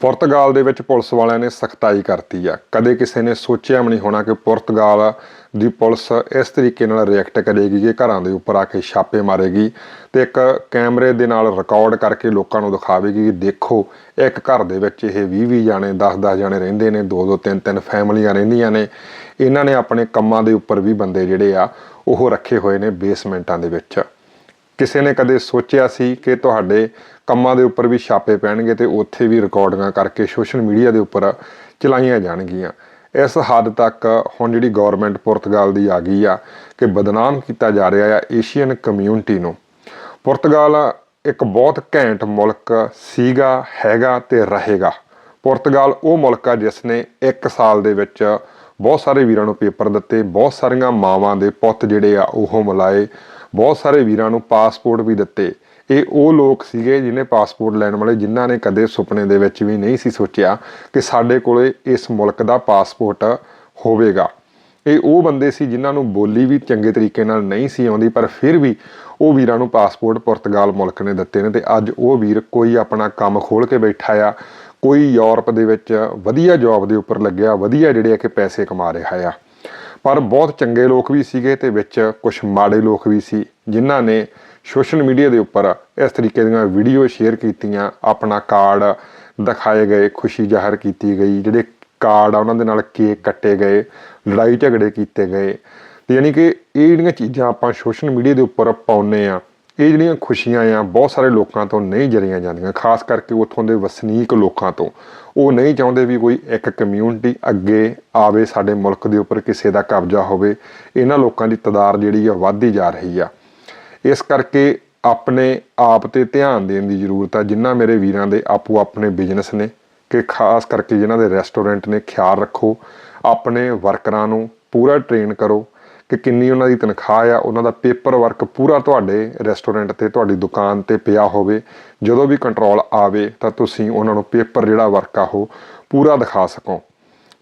ਪੁਰਤਗਾਲ ਦੇ ਵਿੱਚ ਪੁਲਿਸ ਵਾਲਿਆਂ ਨੇ ਸਖਤਾਈ ਕਰਤੀ ਆ। ਕਦੇ ਕਿਸੇ ਨੇ ਸੋਚਿਆ ਵੀ ਨਹੀਂ ਹੋਣਾ ਕਿ ਪੁਰਤਗਾਲ ਦੀ ਪੁਲਿਸ ਇਸ ਤਰੀਕੇ ਨਾਲ ਰਿਐਕਟ ਕਰੇਗੀ ਕਿ ਘਰਾਂ ਦੇ ਉੱਪਰ ਆ ਕੇ ਛਾਪੇ ਮਾਰੇਗੀ ਤੇ ਇੱਕ ਕੈਮਰੇ ਦੇ ਨਾਲ ਰਿਕਾਰਡ ਕਰਕੇ ਲੋਕਾਂ ਨੂੰ ਦਿਖਾਵੇਗੀ ਕਿ ਦੇਖੋ, ਇੱਕ ਘਰ ਦੇ ਵਿੱਚ ਇਹ 20-20 ਜਾਣੇ 10-10 ਜਾਣੇ ਰਹਿੰਦੇ ਨੇ 2-2 3-3 ਫੈਮਲੀਆਂ ਰਹਿੰਦੀਆਂ ਨੇ। ਇਹਨਾਂ ਨੇ ਆਪਣੇ ਕੰਮਾਂ ਦੇ ਉੱਪਰ ਵੀ ਬੰਦੇ ਜਿਹੜੇ ਆ, ਉਹ ਰੱਖੇ ਹੋਏ ਨੇ ਬੇਸਮੈਂਟਾਂ ਦੇ ਵਿੱਚ। ਕਿਸੇ ਨੇ ਕਦੇ ਸੋਚਿਆ ਸੀ ਕਿ ਤੁਹਾਡੇ ਕੰਮਾਂ ਦੇ ਉੱਪਰ ਵੀ ਛਾਪੇ ਪੈਣਗੇ ਤੇ ਉੱਥੇ ਵੀ ਰਿਕਾਰਡਿੰਗਾਂ ਕਰਕੇ ਸੋਸ਼ਲ ਮੀਡੀਆ ਦੇ ਉੱਪਰ ਚਲਾਈਆਂ ਜਾਣਗੀਆਂ। ਇਸ ਹੱਦ ਤੱਕ ਹੁਣ ਜਿਹੜੀ ਗਵਰਨਮੈਂਟ ਪੁਰਤਗਾਲ ਦੀ ਆ ਗਈ ਆ ਕਿ ਬਦਨਾਮ ਕੀਤਾ ਜਾ ਰਿਹਾ ਆ ਏਸ਼ੀਅਨ ਕਮਿਊਨਿਟੀ ਨੂੰ। ਪੁਰਤਗਾਲ ਇੱਕ ਬਹੁਤ ਘੈਂਟ ਮੁਲਕ ਸੀਗਾ, ਹੈਗਾ ਤੇ ਰਹੇਗਾ। ਪੁਰਤਗਾਲ ਉਹ ਮੁਲਕ ਆ ਜਿਸ ਨੇ 1 ਸਾਲ ਦੇ ਵਿੱਚ ਬਹੁਤ ਸਾਰੇ ਵੀਰਾਂ ਨੂੰ ਪੇਪਰ ਦਿੱਤੇ, ਬਹੁਤ ਸਾਰੀਆਂ ਮਾਵਾਂ ਦੇ ਪੁੱਤ ਜਿਹੜੇ ਆ ਉਹ ਮਿਲਾਏ, ਬਹੁਤ ਸਾਰੇ ਵੀਰਾਂ ਨੂੰ ਪਾਸਪੋਰਟ ਵੀ ਦਿੱਤੇ। ਇਹ ਉਹ ਲੋਕ ਸੀਗੇ ਜਿਨੇ ਪਾਸਪੋਰਟ ਲੈਣ ਵਾਲੇ ਜਿਨ੍ਹਾਂ ਨੇ ਕਦੇ ਸੁਪਨੇ ਦੇ ਵਿੱਚ ਵੀ ਨਹੀਂ ਸੀ ਸੋਚਿਆ ਕਿ ਸਾਡੇ ਕੋਲੇ ਇਸ ਮੁਲਕ ਦਾ ਪਾਸਪੋਰਟ ਹੋਵੇਗਾ। ਇਹ ਉਹ ਬੰਦੇ ਸੀ ਜਿਨ੍ਹਾਂ ਨੂੰ ਬੋਲੀ ਵੀ ਚੰਗੇ ਤਰੀਕੇ ਨਾਲ ਨਹੀਂ ਸੀ ਆਉਂਦੀ, ਪਰ ਫਿਰ ਵੀ ਉਹ ਵੀਰਾਂ ਨੂੰ ਪਾਸਪੋਰਟ ਪੁਰਤਗਾਲ ਮੁਲਕ ਨੇ ਦਿੱਤੇ ਨੇ ਤੇ ਅੱਜ ਉਹ ਵੀਰ ਕੋਈ ਆਪਣਾ ਕੰਮ ਖੋਲ ਕੇ ਬੈਠਾ ਆ ਕੋਈ ਯੂਰਪ ਦੇ ਵਿੱਚ ਵਧੀਆ ਜੌਬ ਦੇ ਉੱਪਰ ਲੱਗਿਆ, ਵਧੀਆ ਜਿਹੜੇ ਆ ਕਿ ਪੈਸੇ ਕਮਾ ਰਿਹਾ ਆ। ਪਰ ਬਹੁਤ ਚੰਗੇ ਲੋਕ ਵੀ ਸੀਗੇ ਤੇ ਵਿੱਚ ਕੁਝ ਮਾੜੇ ਲੋਕ ਵੀ ਸੀ, ਜਿਨ੍ਹਾਂ ਨੇ ਸੋਸ਼ਲ ਮੀਡੀਆ ਦੇ ਉੱਪਰ ਇਸ ਤਰੀਕੇ ਦੀਆਂ ਵੀਡੀਓ ਸ਼ੇਅਰ ਕੀਤੀਆਂ, ਆਪਣਾ ਕਾਰਡ ਦਿਖਾਏ ਗਏ, ਖੁਸ਼ੀ ਜ਼ਾਹਰ ਕੀਤੀ ਗਈ, ਜਿਹੜੇ ਕਾਰਡ ਆ ਉਹਨਾਂ ਦੇ ਨਾਲ ਕੇਕ ਕੱਟੇ ਗਏ, ਲੜਾਈ ਝਗੜੇ ਕੀਤੇ ਗਏ। ਤੇ ਯਾਨੀ ਕਿ ਇਹ ਜਿਹੜੀਆਂ ਚੀਜ਼ਾਂ ਆਪਾਂ ਸੋਸ਼ਲ ਮੀਡੀਆ ਦੇ ਉੱਪਰ ਪਾਉਨੇ ਆ ਇਹ ਜਿਹੜੀਆਂ ਖੁਸ਼ੀਆਂ ਆ, ਬਹੁਤ ਸਾਰੇ ਲੋਕਾਂ ਤੋਂ ਨਹੀਂ ਜਰੀਆਂ ਜਾਂਦੀਆਂ, ਖਾਸ ਕਰਕੇ ਉੱਥੋਂ ਦੇ ਵਸਨੀਕ ਲੋਕਾਂ ਤੋਂ। ਉਹ ਨਹੀਂ ਚਾਹੁੰਦੇ ਵੀ ਕੋਈ ਇੱਕ ਕਮਿਊਨਿਟੀ ਅੱਗੇ ਆਵੇ, ਸਾਡੇ ਮੁਲਕ ਦੇ ਉੱਪਰ ਕਿਸੇ ਦਾ ਕਬਜ਼ਾ ਹੋਵੇ। ਇਹਨਾਂ ਲੋਕਾਂ ਦੀ ਤਦਾਰ ਜਿਹੜੀ ਆ, ਵੱਧਦੀ ਜਾ ਰਹੀ ਆ। ਇਸ ਕਰਕੇ ਆਪਣੇ ਆਪ ਤੇ ਧਿਆਨ ਦੇਣ ਦੀ ਜ਼ਰੂਰਤ ਆ ਜਿਨ੍ਹਾਂ ਮੇਰੇ ਵੀਰਾਂ ਦੇ ਆਪੋ ਆਪਣੇ ਬਿਜ਼ਨਸ ਨੇ, ਕਿ ਖਾਸ ਕਰਕੇ ਜਿਨ੍ਹਾਂ ਦੇ ਰੈਸਟੋਰੈਂਟ ਨੇ, ਖਿਆਲ ਰੱਖੋ। ਆਪਣੇ ਵਰਕਰਾਂ ਨੂੰ ਪੂਰਾ ਟ੍ਰੇਨ ਕਰੋ। ਕਿ ਕਿੰਨੀ ਉਹਨਾਂ ਦੀ ਤਨਖਾਹ ਆ ਉਹਨਾਂ ਦਾ ਪੇਪਰ ਵਰਕ ਪੂਰਾ ਤੁਹਾਡੇ ਰੈਸਟੋਰੈਂਟ ਤੇ ਤੁਹਾਡੀ ਦੁਕਾਨ ਤੇ ਪਿਆ ਹੋਵੇ। ਜਦੋਂ ਵੀ ਕੰਟਰੋਲ ਆਵੇ ਤਾਂ ਤੁਸੀਂ ਉਹਨਾਂ ਨੂੰ ਪੇਪਰ ਜਿਹੜਾ ਵਰਕ ਆ ਉਹ ਪੂਰਾ ਦਿਖਾ ਸਕੋ।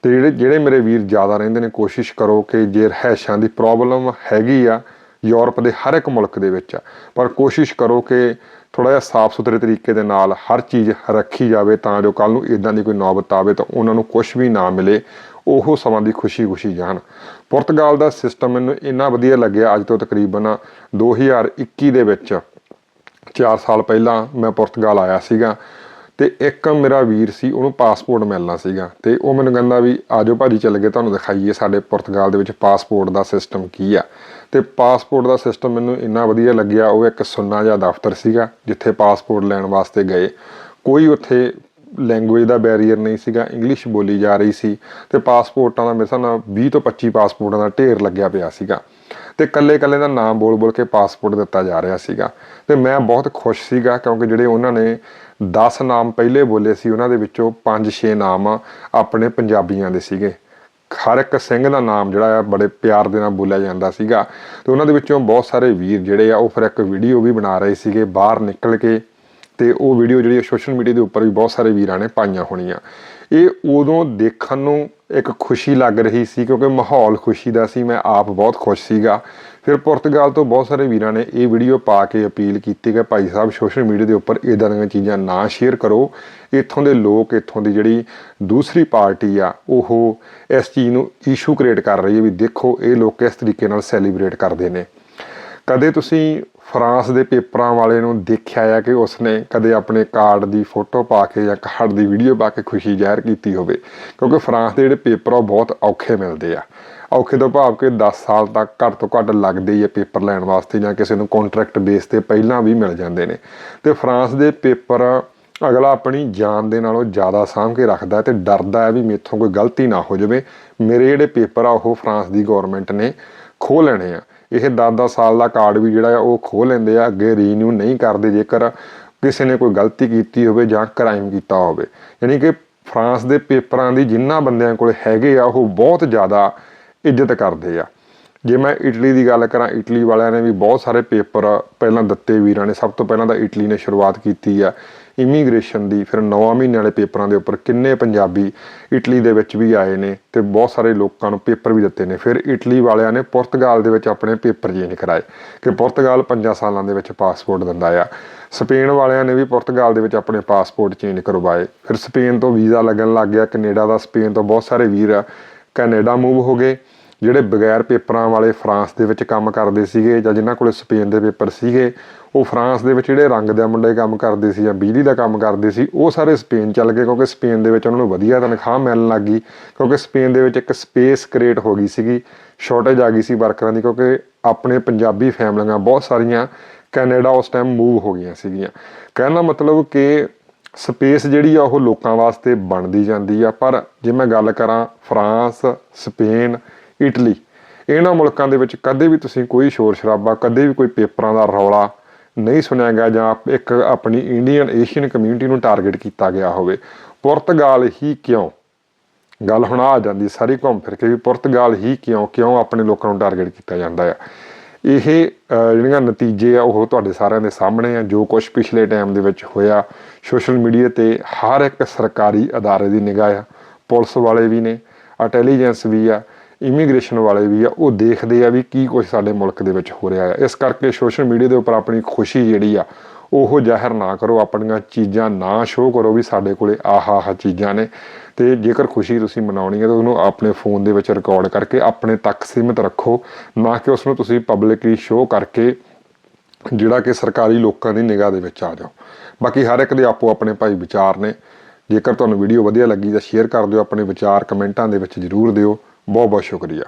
ਤੇ ਜਿਹੜੇ ਜਿਹੜੇ ਮੇਰੇ ਵੀਰ ਜ਼ਿਆਦਾ ਰਹਿੰਦੇ ਨੇ ਕੋਸ਼ਿਸ਼ ਕਰੋ ਕਿ ਜੇ ਰਹਿਸ਼ਾਂ ਦੀ ਪ੍ਰੋਬਲਮ ਹੈਗੀ ਆ ਯੂਰਪ ਦੇ ਹਰ ਇੱਕ ਮੁਲਕ ਦੇ ਵਿੱਚ ਆ, ਪਰ ਕੋਸ਼ਿਸ਼ ਕਰੋ ਕਿ ਥੋੜਾ ਜਿਹਾ ਸਾਫ਼ ਸੁਥਰੇ ਤਰੀਕੇ ਦੇ ਨਾਲ ਹਰ ਚੀਜ਼ ਰੱਖੀ ਜਾਵੇ ਤਾਂ ਜੋ ਕੱਲ ਨੂੰ ਇਦਾਂ ਦੀ ਕੋਈ ਨੌਬਤ ਆਵੇ ਤਾਂ ਉਹਨਾਂ ਨੂੰ ਕੁਝ ਵੀ ਨਾ ਮਿਲੇ। ਉਹ ਸਮਾਂ ਦੀ ਖੁਸ਼ੀ-ਖੁਸ਼ੀ ਜਾਣ ਪੁਰਤਗਾਲ ਦਾ ਸਿਸਟਮ ਮੈਨੂੰ ਇੰਨਾ ਵਧੀਆ ਲੱਗਿਆ ਅੱਜ ਤੋਂ ਤਕਰੀਬਨ 2021 ਦੇ ਵਿੱਚ। 4 ਸਾਲ ਪਹਿਲਾਂ ਮੈਂ ਪੁਰਤਗਾਲ ਆਇਆ ਸੀਗਾ ਤੇ ਇੱਕ ਮੇਰਾ ਵੀਰ ਸੀ, ਉਹਨੂੰ ਪਾਸਪੋਰਟ ਮਿਲਣਾ ਸੀਗਾ ਤੇ ਉਹ ਮੈਨੂੰ ਕਹਿੰਦਾ ਵੀ ਆਜੋ ਭਾਜੀ, ਚੱਲ ਗਏ, ਤੁਹਾਨੂੰ ਦਿਖਾਈਏ ਸਾਡੇ ਪੁਰਤਗਾਲ ਦੇ ਵਿੱਚ ਪਾਸਪੋਰਟ ਦਾ ਸਿਸਟਮ ਕੀ ਆ। ਤੇ ਪਾਸਪੋਰਟ ਦਾ ਸਿਸਟਮ ਮੈਨੂੰ ਇੰਨਾ ਵਧੀਆ ਲੱਗਿਆ, ਉਹ ਇੱਕ ਸੁੰਨਾ ਜਿਹਾ ਦਫ਼ਤਰ ਸੀਗਾ ਜਿੱਥੇ ਪਾਸਪੋਰਟ ਲੈਣ ਵਾਸਤੇ ਗਏ। ਕੋਈ ਉੱਥੇ ਲੈਂਗੁਏਜ ਦਾ ਬੈਰੀਅਰ ਨਹੀਂ ਸੀਗਾ ਇੰਗਲਿਸ਼ ਬੋਲੀ ਜਾ ਰਹੀ ਸੀ ਤੇ ਪਾਸਪੋਰਟਾਂ ਦਾ ਮੇਰੇ ਹਿਸਾਬ ਨਾਲ 20 ਤੋਂ 25 ਪਾਸਪੋਰਟਾਂ ਦਾ ਢੇਰ ਲੱਗਿਆ ਪਿਆ ਸੀਗਾ। ਤੇ ਕੱਲੇ ਕੱਲੇ ਦਾ ਨਾਮ ਬੋਲ ਬੋਲ ਕੇ ਪਾਸਪੋਰਟ ਦਿੱਤਾ ਜਾ ਰਿਹਾ ਸੀਗਾ। ਤੇ ਮੈਂ ਬਹੁਤ ਖੁਸ਼ ਸੀਗਾ ਕਿਉਂਕਿ ਜਿਹੜੇ ਉਹਨਾਂ ਨੇ 10 ਨਾਮ ਪਹਿਲੇ ਬੋਲੇ ਸੀ, ਉਹਨਾਂ ਦੇ ਵਿੱਚੋਂ 5-6 ਨਾਮ ਆਪਣੇ ਪੰਜਾਬੀਆਂ ਦੇ ਸੀਗੇ। ਹਰ ਇੱਕ ਸਿੰਘ ਦਾ ਨਾਮ ਜਿਹੜਾ ਆ ਬੜੇ ਪਿਆਰ ਦੇ ਨਾਲ ਬੋਲਿਆ ਜਾਂਦਾ ਸੀਗਾ। ਤੇ ਉਹਨਾਂ ਦੇ ਵਿੱਚੋਂ ਬਹੁਤ ਸਾਰੇ ਵੀਰ ਜਿਹੜੇ ਆ, ਉਹ ਫਿਰ ਇੱਕ ਵੀਡੀਓ ਵੀ ਬਣਾ ਰਹੇ ਸੀਗੇ, ਬਾਹਰ ਨਿਕਲ ਕੇ ਤੇ ਉਹ ਵੀਡੀਓ ਜਿਹੜੀ ਸੋਸ਼ਲ ਮੀਡੀਆ ਦੇ ਉੱਪਰ ਵੀ ਬਹੁਤ ਸਾਰੇ ਵੀਰਾਂ ਨੇ ਪਾਈਆਂ ਹੋਣੀਆਂ। ਇਹ ਉਦੋਂ ਦੇਖਣ ਨੂੰ ਇੱਕ ਖੁਸ਼ੀ ਲੱਗ ਰਹੀ ਸੀ ਕਿਉਂਕਿ ਮਾਹੌਲ ਖੁਸ਼ੀ ਦਾ ਸੀ, ਮੈਂ ਆਪ ਬਹੁਤ ਖੁਸ਼ ਸੀਗਾ। ਫਿਰ ਪੁਰਤਗਾਲ ਤੋਂ ਬਹੁਤ ਸਾਰੇ ਵੀਰਾਂ ਨੇ ਇਹ ਵੀਡੀਓ ਪਾ ਕੇ ਅਪੀਲ ਕੀਤੀ ਕਿ ਭਾਈ ਸਾਹਿਬ ਸੋਸ਼ਲ ਮੀਡੀਆ ਦੇ ਉੱਪਰ ਇਦਾਂ ਦੀਆਂ ਚੀਜ਼ਾਂ ਨਾ ਸ਼ੇਅਰ ਕਰੋ। ਇੱਥੋਂ ਦੇ ਲੋਕ, ਇੱਥੋਂ ਦੀ ਜਿਹੜੀ ਦੂਸਰੀ ਪਾਰਟੀ ਆ, ਉਹ ਇਸ ਚੀਜ਼ ਨੂੰ ਇਸ਼ੂ ਕ੍ਰੀਏਟ ਕਰ ਰਹੀ ਹੈ ਵੀ ਦੇਖੋ ਇਹ ਲੋਕ ਕਿਸ ਤਰੀਕੇ ਨਾਲ ਸੈਲੀਬ੍ਰੇਟ ਕਰਦੇ ਨੇ। ਕਦੇ ਤੁਸੀਂ ਫਰਾਂਸ ਦੇ ਪੇਪਰਾਂ ਵਾਲੇ ਨੂੰ ਦੇਖਿਆ ਆ ਕਿ ਉਸਨੇ ਕਦੇ ਆਪਣੇ ਕਾਰਡ ਦੀ ਫੋਟੋ ਪਾ ਕੇ ਜਾਂ ਕਾਰਡ ਦੀ ਵੀਡੀਓ ਪਾ ਕੇ ਖੁਸ਼ੀ ਜ਼ਾਹਿਰ ਕੀਤੀ ਹੋਵੇ, ਕਿਉਂਕਿ ਫਰਾਂਸ ਦੇ ਜਿਹੜੇ ਪੇਪਰ ਆ ਉਹ ਬਹੁਤ ਔਖੇ ਮਿਲਦੇ ਆ। ਔਖੇ ਤੋਂ ਭਾਵ ਕਿ 10 ਸਾਲ ਤੱਕ ਘੱਟ ਤੋਂ ਘੱਟ ਲੱਗਦੇ ਹੀ ਆ ਪੇਪਰ ਲੈਣ ਵਾਸਤੇ ਜਾਂ ਕਿਸੇ ਨੂੰ ਕੰਟਰੈਕਟ ਬੇਸ ਤੇ ਪਹਿਲਾਂ ਵੀ ਮਿਲ ਜਾਂਦੇ ਨੇ। ਤੇ ਫਰਾਂਸ ਦੇ ਪੇਪਰ ਅਗਲਾ ਆਪਣੀ ਜਾਨ ਦੇ ਨਾਲੋਂ ਜ਼ਿਆਦਾ ਸਾਂਭ ਕੇ ਰੱਖਦਾ ਹੈ ਤੇ ਡਰਦਾ ਹੈ ਵੀ ਮੇਥੋਂ ਕੋਈ ਗਲਤੀ ਨਾ ਹੋ ਜਾਵੇ। ਮੇਰੇ ਜਿਹੜੇ ਪੇਪਰ ਆ ਉਹ ਫਰਾਂਸ ਦੀ ਗਵਰਨਮੈਂਟ ਨੇ ਖੋਹ ਲੈਣੇ ਆ। ਇਹ 10-10 ਸਾਲ ਦਾ ਕਾਰਡ ਵੀ ਜਿਹੜਾ ਆ ਉਹ ਖੋਹ ਲੈਂਦੇ ਆ, ਅੱਗੇ ਰੀਨਿਊ ਨਹੀਂ ਕਰਦੇ ਜੇਕਰ ਕਿਸੇ ਨੇ ਕੋਈ ਗਲਤੀ ਕੀਤੀ ਹੋਵੇ ਜਾਂ ਕ੍ਰਾਈਮ ਕੀਤਾ ਹੋਵੇ। ਯਾਨੀ ਕਿ ਫਰਾਂਸ ਦੇ ਪੇਪਰਾਂ ਦੀ ਜਿੰਨਾ ਬੰਦਿਆਂ ਕੋਲ ਹੈਗੇ ਆ, ਉਹ ਬਹੁਤ ਜ਼ਿਆਦਾ ਇੱਜ਼ਤ ਕਰਦੇ ਆ। ਜੇ ਮੈਂ ਇਟਲੀ ਦੀ ਗੱਲ ਕਰਾਂ, ਇਟਲੀ ਵਾਲਿਆਂ ਨੇ ਵੀ ਬਹੁਤ ਸਾਰੇ ਪੇਪਰ ਪਹਿਲਾਂ ਦਿੱਤੇ ਵੀਰਾਂ ਨੇ, ਸਭ ਤੋਂ ਪਹਿਲਾਂ ਤਾਂ ਇਟਲੀ ਨੇ ਸ਼ੁਰੂਆਤ ਕੀਤੀ ਆ। ਇਮੀਗ੍ਰੇਸ਼ਨ ਦੀ ਫਿਰ 9 ਮਹੀਨੇ ਵਾਲੇ ਪੇਪਰਾਂ ਦੇ ਉੱਪਰ ਕਿੰਨੇ ਪੰਜਾਬੀ ਇਟਲੀ ਦੇ ਵਿੱਚ ਵੀ ਆਏ ਨੇ ਤੇ ਬਹੁਤ ਸਾਰੇ ਲੋਕਾਂ ਨੂੰ ਪੇਪਰ ਵੀ ਦਿੱਤੇ ਨੇ। ਫਿਰ ਇਟਲੀ ਵਾਲਿਆਂ ਨੇ ਪੁਰਤਗਾਲ ਦੇ ਵਿੱਚ ਆਪਣੇ ਪੇਪਰ ਚੇਂਜ ਕਰਾਏ ਕਿ ਪੁਰਤਗਾਲ 5 ਸਾਲਾਂ ਦੇ ਵਿੱਚ ਪਾਸਪੋਰਟ ਦਿੰਦਾ ਆ। ਸਪੇਨ ਵਾਲਿਆਂ ਨੇ ਵੀ ਪੁਰਤਗਾਲ ਦੇ ਵਿੱਚ ਆਪਣੇ ਪਾਸਪੋਰਟ ਚੇਂਜ ਕਰਵਾਏ। ਫਿਰ ਸਪੇਨ ਤੋਂ ਵੀਜ਼ਾ ਲੱਗਣ ਲੱਗ ਗਿਆ। ਕੈਨੇਡਾ ਦਾ ਸਪੇਨ ਤੋਂ ਬਹੁਤ ਸਾਰੇ ਵੀਰ ਕੈਨੇਡਾ ਮੂਵ ਹੋ ਗਏ। ਜਿਹੜੇ ਬਗੈਰ ਪੇਪਰਾਂ ਵਾਲੇ ਫਰਾਂਸ ਦੇ ਵਿੱਚ ਕੰਮ ਕਰਦੇ ਸੀਗੇ ਜਾਂ ਜਿਨ੍ਹਾਂ ਕੋਲੇ ਸਪੇਨ ਦੇ ਪੇਪਰ ਸੀਗੇ, ਉਹ ਫਰਾਂਸ ਦੇ ਵਿੱਚ ਜਿਹੜੇ ਰੰਗ ਦੇ ਮੁੰਡੇ ਕੰਮ ਕਰਦੇ ਸੀ ਜਾਂ ਬਿਜਲੀ ਦਾ ਕੰਮ ਕਰਦੇ ਸੀ, ਉਹ ਸਾਰੇ ਸਪੇਨ ਚੱਲ ਗਏ ਕਿਉਂਕਿ ਸਪੇਨ ਦੇ ਵਿੱਚ ਉਹਨਾਂ ਨੂੰ ਵਧੀਆ ਤਨਖਾਹ ਮਿਲਣ ਲੱਗ ਗਈ, ਕਿਉਂਕਿ ਸਪੇਨ ਦੇ ਵਿੱਚ ਇੱਕ ਸਪੇਸ ਕ੍ਰੀਏਟ ਹੋ ਗਈ ਸੀਗੀ, ਸ਼ਾਰਟੇਜ ਆ ਗਈ ਸੀ ਵਰਕਰਾਂ ਦੀ ਕਿਉਂਕਿ ਆਪਣੇ ਪੰਜਾਬੀ ਫੈਮਲੀਆਂ ਬਹੁਤ ਸਾਰੀਆਂ ਕੈਨੇਡਾ ਉਸ ਟਾਈਮ ਮੂਵ ਹੋ ਗਈਆਂ ਸੀਗੀਆਂ। ਕਹਿਣ ਦਾ ਮਤਲਬ ਕਿ ਸਪੇਸ ਜਿਹੜੀ ਆ ਉਹ ਲੋਕਾਂ ਵਾਸਤੇ ਬਣਦੀ ਜਾਂਦੀ ਆ, ਪਰ ਜੇ ਮੈਂ ਗੱਲ ਕਰਾਂ ਫਰਾਂਸ, ਸਪੇਨ ਇਟਲੀ। ਇਹਨਾਂ ਮੁਲਕਾਂ ਦੇ ਵਿੱਚ ਕਦੇ ਵੀ ਤੁਸੀਂ ਕੋਈ ਸ਼ੋਰ ਸ਼ਰਾਬਾ, ਕਦੇ ਵੀ ਕੋਈ ਪੇਪਰਾਂ ਦਾ ਰੌਲਾ ਨਹੀਂ ਸੁਣਿਆ ਗਿਆ ਜਾਂ ਇੱਕ ਆਪਣੀ ਇੰਡੀਅਨ ਏਸ਼ੀਅਨ ਕਮਿਊਨਿਟੀ ਨੂੰ ਟਾਰਗੇਟ ਕੀਤਾ ਗਿਆ ਹੋਵੇ। ਪੁਰਤਗਾਲ ਹੀ ਕਿਉਂ? ਗੱਲ ਹੁਣ ਆ ਜਾਂਦੀ, ਸਾਰੀ ਘੁੰਮ ਫਿਰ ਕੇ ਵੀ ਪੁਰਤਗਾਲ ਹੀ ਕਿਉਂ ਕਿਉਂ ਆਪਣੇ ਲੋਕਾਂ ਨੂੰ ਟਾਰਗੇਟ ਕੀਤਾ ਜਾਂਦਾ ਆ? ਇਹ ਜਿਹੜੀਆਂ ਨਤੀਜੇ ਆ, ਉਹ ਤੁਹਾਡੇ ਸਾਰਿਆਂ ਦੇ ਸਾਹਮਣੇ ਆ, ਜੋ ਕੁਝ ਪਿਛਲੇ ਟਾਈਮ ਦੇ ਵਿੱਚ ਹੋਇਆ। ਸੋਸ਼ਲ ਮੀਡੀਆ ਤੇ ਹਰ ਇੱਕ ਸਰਕਾਰੀ ਅਦਾਰੇ ਦੀ ਨਿਗਾਹ ਆ, ਪੁਲਿਸ ਵਾਲੇ ਵੀ ਨੇ ਇੰਟੈਲੀਜੈਂਸ ਵੀ ਆ ਇਮੀਗ੍ਰੇਸ਼ਨ ਵਾਲੇ ਵੀ ਆ, ਉਹ ਦੇਖਦੇ ਆ ਵੀ ਕੀ ਕੁਝ ਸਾਡੇ ਮੁਲਕ ਦੇ ਵਿੱਚ ਹੋ ਰਿਹਾ ਆ। ਇਸ ਕਰਕੇ ਸੋਸ਼ਲ ਮੀਡੀਆ ਦੇ ਉੱਪਰ ਆਪਣੀ ਖੁਸ਼ੀ ਜਿਹੜੀ ਆ, ਉਹ ਜ਼ਾਹਿਰ ਨਾ ਕਰੋ, ਆਪਣੀਆਂ ਚੀਜ਼ਾਂ ਨਾ ਸ਼ੋਅ ਕਰੋ ਵੀ ਸਾਡੇ ਕੋਲੇ ਆਹ ਆਹ ਚੀਜ਼ਾਂ ਨੇ। ਤੇ ਜੇਕਰ ਖੁਸ਼ੀ ਤੁਸੀਂ ਮਨਾਉਣੀ ਹੈ ਤਾਂ ਉਹਨੂੰ ਆਪਣੇ ਫੋਨ ਦੇ ਵਿੱਚ ਰਿਕਾਰਡ ਕਰਕੇ ਆਪਣੇ ਤੱਕ ਸੀਮਿਤ ਰੱਖੋ, ਨਾ ਕਿ ਉਸ ਨੂੰ ਤੁਸੀਂ ਪਬਲਿਕਲੀ ਸ਼ੋਅ ਕਰਕੇ ਜਿਹੜਾ ਕਿ ਸਰਕਾਰੀ ਲੋਕਾਂ ਦੀ ਨਿਗਾਹ ਦੇ ਵਿੱਚ ਆ ਜਾਓ। ਬਾਕੀ ਹਰ ਇੱਕ ਦੇ ਆਪੋ ਆਪਣੇ ਭਾਈ ਵਿਚਾਰ ਨੇ। ਜੇਕਰ ਤੁਹਾਨੂੰ ਵੀਡੀਓ ਵਧੀਆ ਲੱਗੀ ਤਾਂ ਸ਼ੇਅਰ ਕਰ ਦਿਓ, ਆਪਣੇ ਵਿਚਾਰ ਕਮੈਂਟਾਂ ਦੇ ਵਿੱਚ ਜ਼ਰੂਰ ਦਿਓ। ਬਹੁਤ ਬਹੁਤ ਸ਼ੁਕਰੀਆ